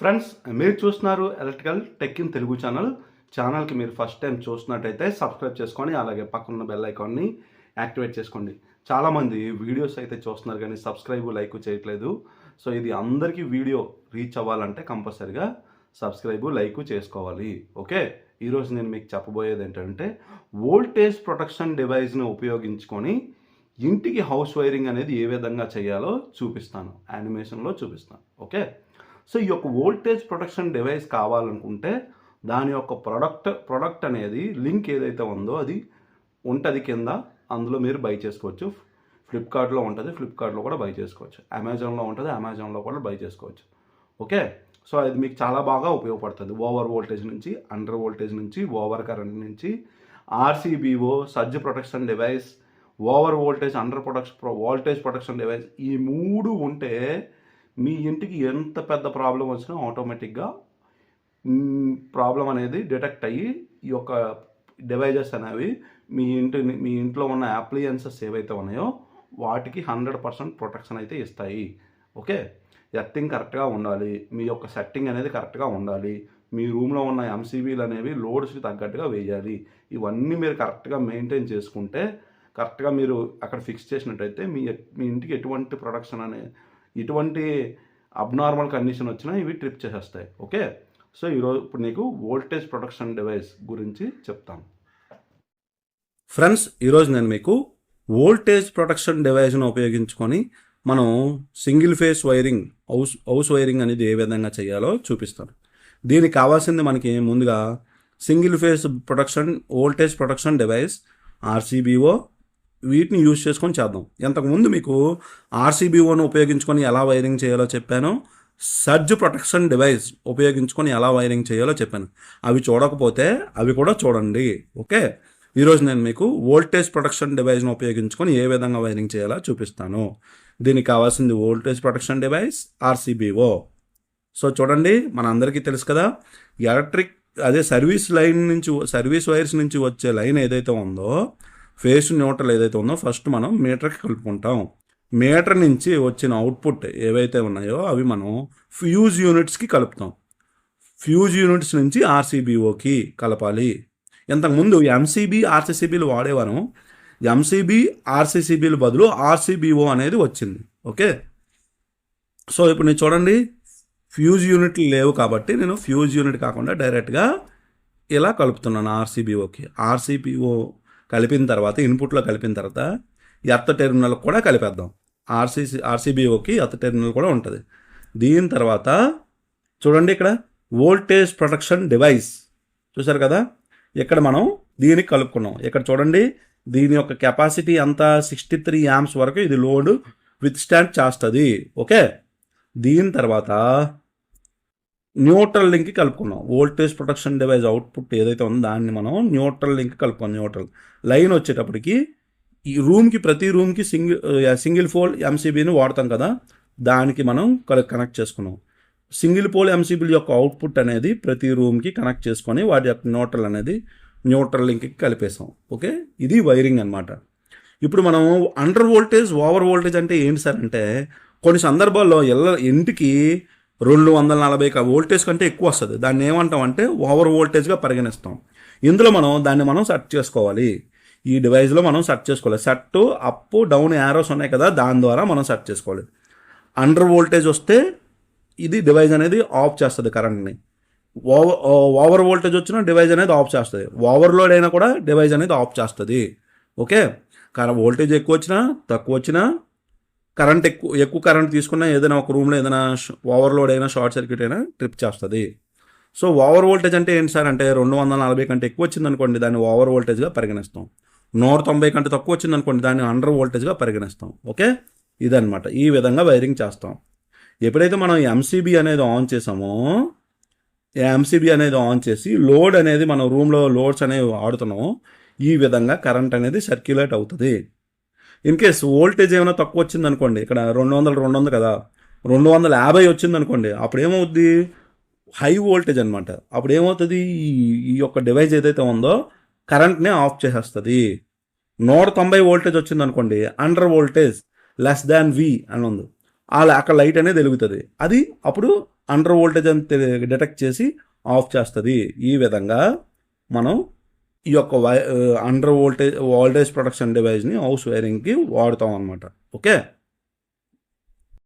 Friends మీరు చూస్తున్నారు electrical tech in Telugu channel. ఛానల్కి మీరు ఫస్ట్ టైం చూసినట్టయితే సబ్స్క్రైబ్ చేసుకొని అలాగే పక్కన బెల్ ఐకాన్ని యాక్టివేట్ చేసుకోండి. చాలామంది వీడియోస్ అయితే చూస్తున్నారు కానీ సబ్స్క్రైబ్ లైక్ చేయట్లేదు. సో ఇది అందరికీ వీడియో రీచ్ అవ్వాలంటే కంపల్సరిగా సబ్స్క్రైబ్ లైక్ చేసుకోవాలి. ఓకే? ఈరోజు నేను మీకు చెప్పబోయేది ఏంటంటే వోల్టేజ్ ప్రొటెక్షన్ డివైస్ని ఉపయోగించుకొని ఇంటికి హౌస్ వైరింగ్ అనేది ఏ విధంగా చేయాలో చూపిస్తాను. యానిమేషన్లో చూపిస్తాను. ఓకే? సో ఈ యొక్క వోల్టేజ్ ప్రొటెక్షన్ డివైస్ కావాలనుకుంటే దాని యొక్క ప్రొడక్ట్ ప్రొడక్ట్ అనేది లింక్ ఏదైతే ఉందో అది ఉంటుంది కింద అందులో మీరు బై చేసుకోవచ్చు. ఫ్లిప్కార్ట్లో ఉంటుంది ఫ్లిప్కార్ట్లో కూడా బై చేసుకోవచ్చు. అమెజాన్లో ఉంటుంది అమెజాన్లో కూడా బై చేసుకోవచ్చు. ఓకే సో అది మీకు చాలా బాగా ఉపయోగపడుతుంది. ఓవర్ వోల్టేజ్ నుంచి అండర్ వోల్టేజ్ నుంచి ఓవర్ కరెంట్ నుంచి RCBO surge protection device over voltage under protection voltage protection device ఈ మూడు ఉంటే మీ ఇంటికి ఎంత పెద్ద ప్రాబ్లం వచ్చినా ఆటోమేటిక్గా ప్రాబ్లం అనేది డిటెక్ట్ అయ్యి ఈ యొక్క డివైజెస్ అనేవి మీ ఇంటిని మీ ఇంట్లో ఉన్న అప్లియన్సెస్ ఏవైతే ఉన్నాయో వాటికి హండ్రెడ్ పర్సెంట్ ప్రొటెక్షన్ అయితే ఇస్తాయి. ఓకే? ఎర్తింగ్ కరెక్ట్గా ఉండాలి. మీ యొక్క సెట్టింగ్ అనేది కరెక్ట్గా ఉండాలి. మీ రూమ్లో ఉన్న ఎంసీబీలు అనేవి లోడ్స్కి తగ్గట్టుగా వేయాలి. ఇవన్నీ మీరు కరెక్ట్గా మెయింటైన్ చేసుకుంటే కరెక్ట్గా మీరు అక్కడ ఫిక్స్ చేసినట్టయితే మీ మీ ఇంటికి ఎటువంటి ప్రొడక్షన్ అనే ఇటువంటి అబ్నార్మల్ కండిషన్ వచ్చినా ఇవి ట్రిప్ చేసేస్తాయి. ఓకే సో ఈరోజు ఇప్పుడు నీకు వోల్టేజ్ ప్రొటెక్షన్ డివైస్ గురించి చెప్తాను. ఫ్రెండ్స్ ఈరోజు నేను మీకు వోల్టేజ్ ప్రొటెక్షన్ డివైస్ను ఉపయోగించుకొని మనం single phase wiring house house wiring అనేది ఏ విధంగా చేయాలో చూపిస్తాను. దీనికి కావాల్సింది మనకి ముందుగా single phase protection voltage protection device RCBO వీటిని యూజ్ చేసుకొని చేద్దాం. ఇంతకుముందు మీకు ఆర్సీబీఓను ఉపయోగించుకొని ఎలా వైరింగ్ చేయాలో చెప్పాను. సర్జ్ ప్రొటెక్షన్ డివైస్ ఉపయోగించుకొని ఎలా వైరింగ్ చేయాలో చెప్పాను. అవి చూడకపోతే అవి కూడా చూడండి. ఓకే? ఈరోజు నేను మీకు వోల్టేజ్ ప్రొటెక్షన్ డివైస్ను ఉపయోగించుకొని ఏ విధంగా వైరింగ్ చేయాలో చూపిస్తాను. దీనికి కావాల్సింది voltage protection device RCBO. So చూడండి మన అందరికీ తెలుసు కదా ఎలక్ట్రిక్ అదే సర్వీస్ లైన్ నుంచి సర్వీస్ వైర్స్ నుంచి వచ్చే లైన్ ఏదైతే ఉందో ఫేస్ న్యూట్రల్ ఏదైతే ఉందో ఫస్ట్ మనం మీటర్కి కలుపుకుంటాం. మీటర్ నుంచి వచ్చిన అవుట్పుట్ ఏవైతే ఉన్నాయో అవి మనం ఫ్యూజ్ యూనిట్స్కి కలుపుతాం. ఫ్యూజ్ యూనిట్స్ నుంచి ఆర్సీబీఓకి కలపాలి. ఇంతకుముందు ఎంసీబీ ఆర్సీసీబీలు వాడేవారు. ఎంసీబీ ఆర్సీసీబీల బదులు ఆర్సీబీఓ అనేది వచ్చింది. ఓకే? సో ఇప్పుడు నేను చూడండి. ఫ్యూజ్ యూనిట్లు లేవు కాబట్టి నేను ఫ్యూజ్ యూనిట్ కాకుండా డైరెక్ట్గా ఇలా కలుపుతున్నాను ఆర్సీబీఓకి. ఆర్సీబీఓ కలిపిన తర్వాత ఇన్పుట్లో కలిపిన తర్వాత ఎత్త టెర్మినల్ కూడా కలిపేద్దాం. ఆర్సీసీ ఆర్సీబీఓకి ఎత్త టెర్మినల్ కూడా ఉంటుంది. దీని తర్వాత చూడండి ఇక్కడ వోల్టేజ్ ప్రొటెక్షన్ డివైస్. చూసారు కదా? ఇక్కడ మనం దీనికి కలుపుకున్నాం. ఇక్కడ చూడండి దీని యొక్క కెపాసిటీ అంతా సిక్స్టీ త్రీ యామ్స్ వరకు ఇది లోడ్ విత్ స్టాండ్ చేస్తుంది. ఓకే? దీని తర్వాత న్యూట్రల్ లింక్ కలుపుకున్నాం. వోల్టేజ్ ప్రొటెక్షన్ డివైస్ అవుట్పుట్ ఏదైతే ఉందో దాన్ని మనం న్యూట్రల్ లింక్ కలుపుకున్నాం న్యూట్రల్. లైన్ వచ్చేటప్పటికి ఈ రూమ్కి ప్రతి రూమ్కి సింగిల్ సింగిల్ ఫోల్ ఎంసీబీని వాడతాం కదా దానికి మనం కనెక్ట్ చేసుకున్నాం. సింగిల్ పోల్ ఎంసీబీల యొక్క అవుట్పుట్ అనేది ప్రతి రూమ్కి కనెక్ట్ చేసుకొని వాటి యొక్క న్యూట్రల్ అనేది న్యూట్రల్ లింక్కి కలిపేసాం. ఓకే? ఇది వైరింగ్ అనమాట ఇప్పుడు మనం అండర్ వోల్టేజ్ ఓవర్ వోల్టేజ్ అంటే ఏంటి సార్ అంటే కొన్ని సందర్భాల్లో ఎల్ల ఇంటికి రెండు వందల నలభై వోల్టేజ్ కంటే ఎక్కువ వస్తుంది. దాన్ని ఏమంటాం అంటే ఓవర్ వోల్టేజ్గా పరిగణిస్తాం. ఇందులో మనం దాన్ని మనం సెట్ చేసుకోవాలి. ఈ డివైస్లో మనం సెట్ చేసుకోవాలి. సెట్ అప్ డౌన్ యారోస్ ఉన్నాయి కదా దాని ద్వారా మనం సెట్ చేసుకోవాలి. అండర్ వోల్టేజ్ వస్తే ఇది డివైస్ అనేది ఆఫ్ చేస్తుంది కరెంట్ని ఓవర్ ఓవర్ వోల్టేజ్ వచ్చినా డివైస్ అనేది ఆఫ్ చేస్తుంది. ఓవర్లోడ్ అయినా కూడా డివైస్ అనేది ఆఫ్ చేస్తుంది. ఓకే కానీ వోల్టేజ్ ఎక్కువ వచ్చినా తక్కువ వచ్చినా కరెంట్ ఎక్కువ ఎక్కువ కరెంట్ తీసుకున్నా ఏదైనా ఒక రూమ్లో ఏదైనా ఓవర్లోడ్ అయినా షార్ట్ సర్క్యూట్ అయినా ట్రిప్ చేస్తుంది. సో ఓవర్ వోల్టేజ్ అంటే ఏంటి సార్? అంటే రెండు వందల నలభై కంటే ఎక్కువ వచ్చింది అనుకోండి దాన్ని ఓవర్ వోల్టేజ్గా పరిగణిస్తాం. నూట తొంభై కంటే తక్కువ వచ్చింది అనుకోండి దాన్ని అండర్ వోల్టేజ్గా పరిగణిస్తాం. ఓకే? ఇదనమాట ఈ విధంగా వైరింగ్ చేస్తాం. ఎప్పుడైతే మనం ఎంసీబీ అనేది ఆన్ చేసామో ఎంసీబీ అనేది ఆన్ చేసి లోడ్ అనేది మన రూమ్లో లోడ్స్ అనేవి ఆడుతున్నామో ఈ విధంగా కరెంట్ అనేది సర్క్యులేట్ అవుతుంది. ఇన్ కేస్ వోల్టేజ్ ఏమైనా తక్కువ వచ్చింది అనుకోండి ఇక్కడ రెండు వందలు రెండు వందలు కదా రెండు వందల యాభై వచ్చింది అనుకోండి అప్పుడు ఏమవుద్ది? హై వోల్టేజ్ అనమాట అప్పుడు ఏమవుతుంది? ఈ యొక్క డివైస్ ఏదైతే ఉందో కరెంట్ని ఆఫ్ చేసేస్తుంది. నూట తొంభై వోల్టేజ్ వచ్చింది అనుకోండి under voltage less than V అని ఉంది. అలా అక్కడ లైట్ అనేది వెలుగుతుంది. అది అప్పుడు అండర్ వోల్టేజ్ అని డిటెక్ట్ చేసి ఆఫ్ చేస్తుంది. ఈ విధంగా మనం ఈ యొక్క వై under voltage voltage protection డివైస్ని house వైరింగ్కి వాడతాం అనమాట ఓకే